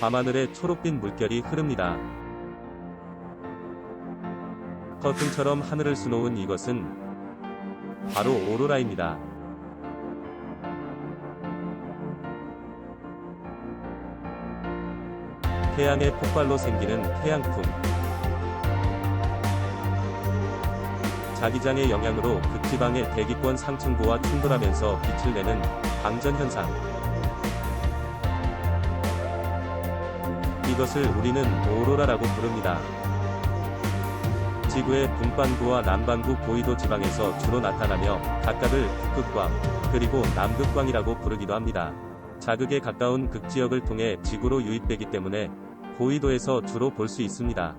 밤하늘에 초록빛 물결이 흐릅니다. 커튼처럼 하늘을 수놓은 이것은 바로 오로라입니다. 태양의 폭발로 생기는 태양풍. 자기장의 영향으로 극지방의 대기권 상층부와 충돌하면서 빛을 내는 방전 현상. 이것을 우리는 오로라라고 부릅니다. 지구의 북반구와 남반구 고위도 지방에서 주로 나타나며 각각을 북극광, 그리고 남극광이라고 부르기도 합니다. 자극에 가까운 극지역을 통해 지구로 유입되기 때문에 고위도에서 주로 볼 수 있습니다.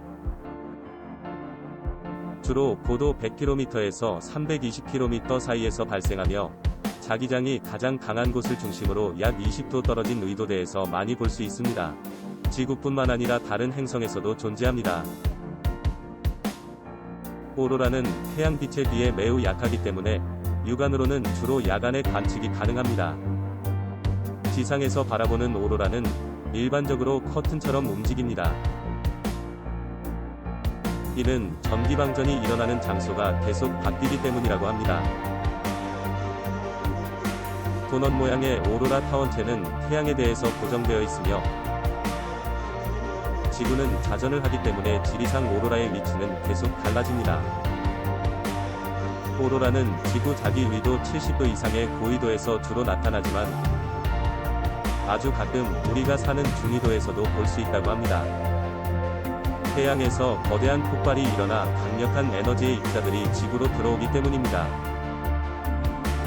주로 고도 100km에서 320km 사이에서 발생하며 자기장이 가장 강한 곳을 중심으로 약 20도 떨어진 의도대에서 많이 볼 수 있습니다. 지구뿐만 아니라 다른 행성에서도 존재합니다. 오로라는 태양빛에 비해 매우 약하기 때문에 육안으로는 주로 야간에 관측이 가능합니다. 지상에서 바라보는 오로라는 일반적으로 커튼처럼 움직입니다. 이는 전기방전이 일어나는 장소가 계속 바뀌기 때문이라고 합니다. 도넛 모양의 오로라 타원체는 태양에 대해서 고정되어 있으며 지구는 자전을 하기 때문에 지리상 오로라의 위치는 계속 달라집니다. 오로라는 지구 자기 위도 70도 이상의 고위도에서 주로 나타나지만 아주 가끔 우리가 사는 중위도에서도 볼 수 있다고 합니다. 태양에서 거대한 폭발이 일어나 강력한 에너지의 입자들이 지구로 들어오기 때문입니다.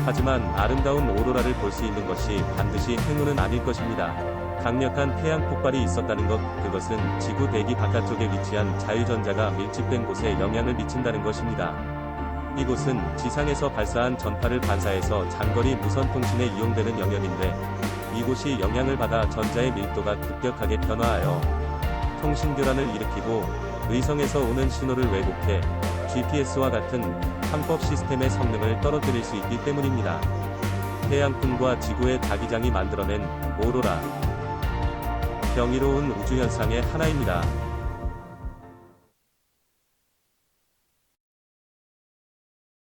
하지만 아름다운 오로라를 볼 수 있는 것이 반드시 행운은 아닐 것입니다. 강력한 태양 폭발이 있었다는 것, 그것은 지구 대기 바깥쪽에 위치한 자유전자가 밀집된 곳에 영향을 미친다는 것입니다. 이곳은 지상에서 발사한 전파를 반사해서 장거리 무선 통신에 이용되는 영역인데, 이곳이 영향을 받아 전자의 밀도가 급격하게 변화하여 통신 교란을 일으키고 의성에서 오는 신호를 왜곡해 GPS와 같은 항법 시스템의 성능을 떨어뜨릴 수 있기 때문입니다. 태양풍과 지구의 자기장이 만들어낸 오로라. 경이로운 우주현상의 하나입니다.